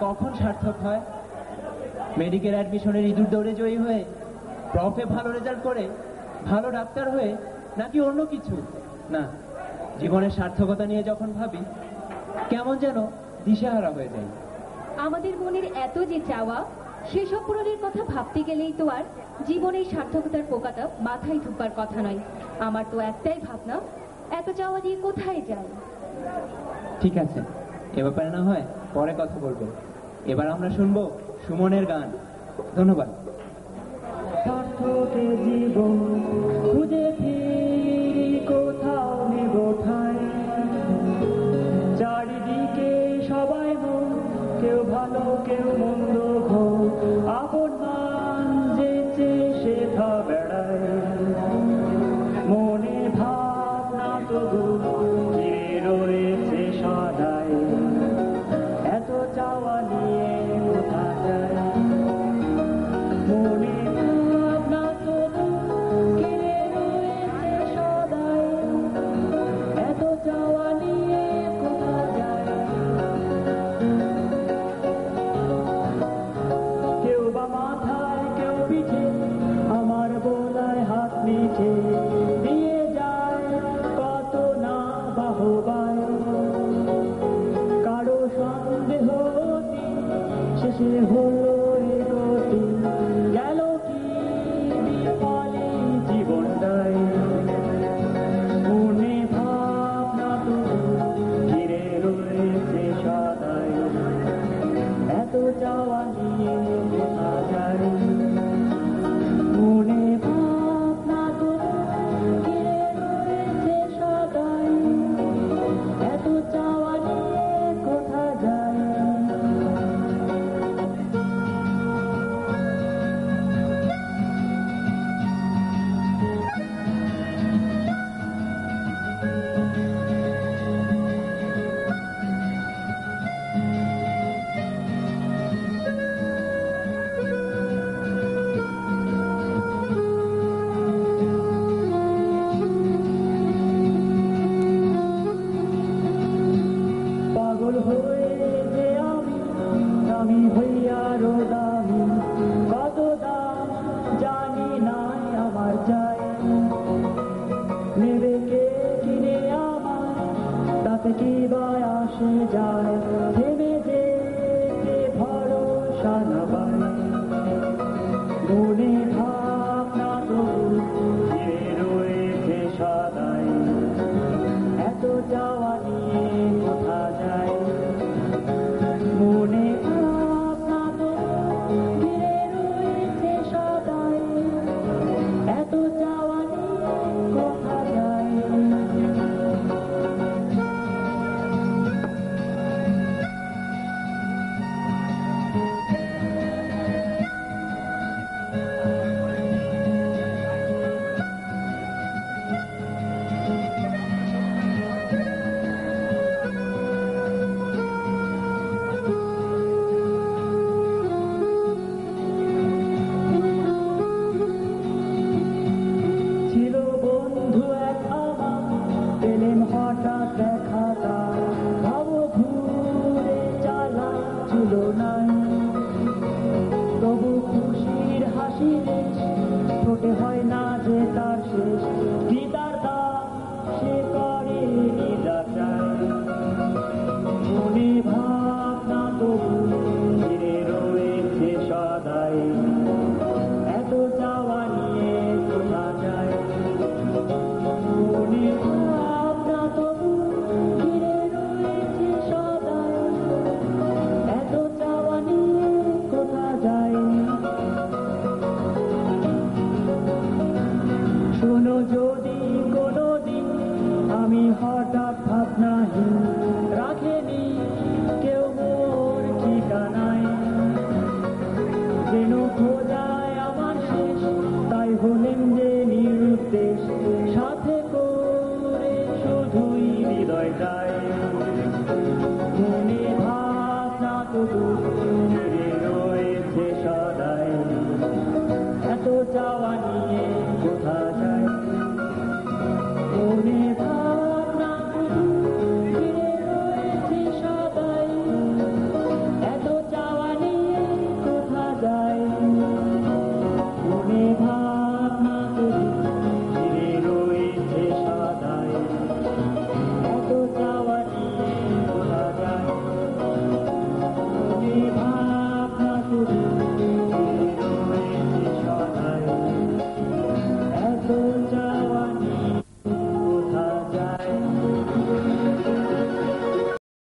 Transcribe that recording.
কখন সার্থক হয়? মেডিকেল অ্যাডমিশনের ইঁদুর দৌড়ে জয়ী হয়ে প্রফে ভালো রেজাল্ট করে ভালো ডাক্তার হয়ে নাকি অন্য কিছু? না জীবনের সার্থকতা নিয়ে যখন ভাবি কেমন যেন দিশেহারা হয়ে যায় আমাদের মনের এত যে চাওয়া সেসব পূরণের কথা ভাবতে গেলেই তো আর জীবনের সার্থকতার পোকাটা মাথায় ঢুকবার কথা নয়। আমার তো একটাই ভাবনা এত চাওয়া দিয়ে কোথায় যায় ঠিক আছে এ ব্যাপারে না হয় পরে কথা বলব। এবার আমরা শুনব সুমনের গান। ধন্যবাদ। জীবন খুঁজে যায় কত না বাহবায়। কারও সন্দেহ শেষে হলো যায় una